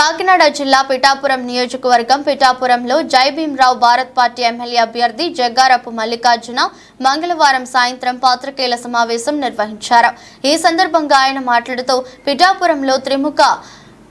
కాకినాడ జిల్లా పిఠాపురం నియోజకవర్గం పిఠాపురంలో జై భీమ్రావు భారత్ పార్టీ ఎమ్మెల్యే అభ్యర్థి జగ్గారపు మల్లికార్జున మంగళవారం సాయంత్రం పాత్రికేయుల సమావేశం నిర్వహించారు. ఈ సందర్భంగా ఆయన మాట్లాడుతూ పిఠాపురంలో త్రిముఖ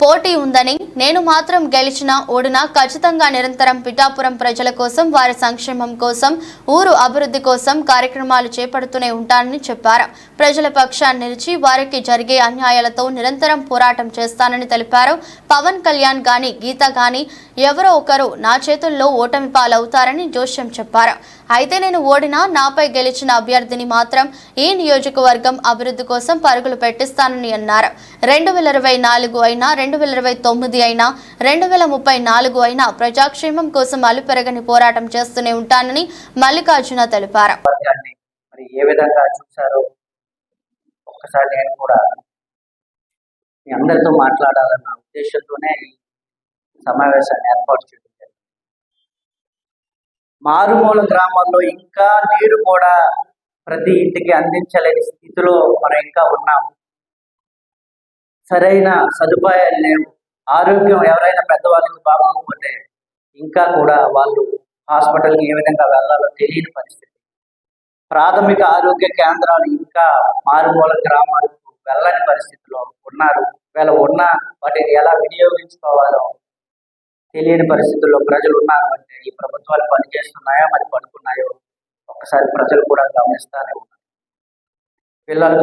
పోటీ ఉందని నేను మాత్రం గెలిచినా ఓడినా ఖచ్చితంగా నిరంతరం పిఠాపురం ప్రజల కోసం వారి సంక్షేమం కోసం ఊరు అభివృద్ధి కోసం కార్యక్రమాలు చేపడుతూనే ఉంటానని చెప్పారు. ప్రజల పక్షాన్ని నిలిచి వారికి జరిగే అన్యాయాలతో నిరంతరం పోరాటం చేస్తానని తెలిపారు. పవన్ కళ్యాణ్ గాని గీత గాని ఎవరో ఒకరు నా చేతుల్లో ఓటమి పాలవుతారని జోష్యం చెప్పారు. అయితే నేను ఓడినా నాపై గెలిచిన అభ్యర్థిని మాత్రం ఈ నియోజకవర్గం అభివృద్ధి కోసం పరుగులు పెట్టిస్తానని అన్నారు. రెండు వేల ఇరవై నాలుగు అయినా రెండు వేల ఇరవై తొమ్మిది అయినా రెండు వేల ముప్పై నాలుగు అయినా ప్రజాక్షేమం కోసం అలుపెరగని పోరాటం చేస్తూనే ఉంటానని మల్లికార్జున తెలిపారు. ఏ విధంగా చూశారో ఒక్కసారి నేను కూడా మీ అందరితో మాట్లాడాలన్న ఉద్దేశంతోనే ఈ సమావేశాన్ని ఏర్పాటు చేయడం మారుమూల గ్రామాల్లో ఇంకా నీరు కూడా ప్రతి ఇంటికి అందించలేని స్థితిలో మనం ఇంకా ఉన్నాం సరైన సదుపాయాలు లేవు. ఆరోగ్యం ఎవరైనా పెద్దవాళ్ళకి బాగోకపోతే ఇంకా కూడా వాళ్ళు హాస్పిటల్కి ఏ విధంగా వెళ్ళాలో తెలియని పరిస్థితి. ప్రాథమిక ఆరోగ్య కేంద్రాలు ఇంకా మారుమూల గ్రామాలకు వెళ్ళని పరిస్థితిలో ఉన్నారు. వీళ్ళ ఉన్న వాటిని ఎలా వినియోగించుకోవాలో తెలియని పరిస్థితుల్లో ప్రజలు ఉన్నారు అంటే ఈ ప్రభుత్వాలు పనిచేస్తున్నాయో మరి పడుకున్నాయో ఒక్కసారి ప్రజలు కూడా గమనిస్తానే ఉన్నారు. పిల్లలు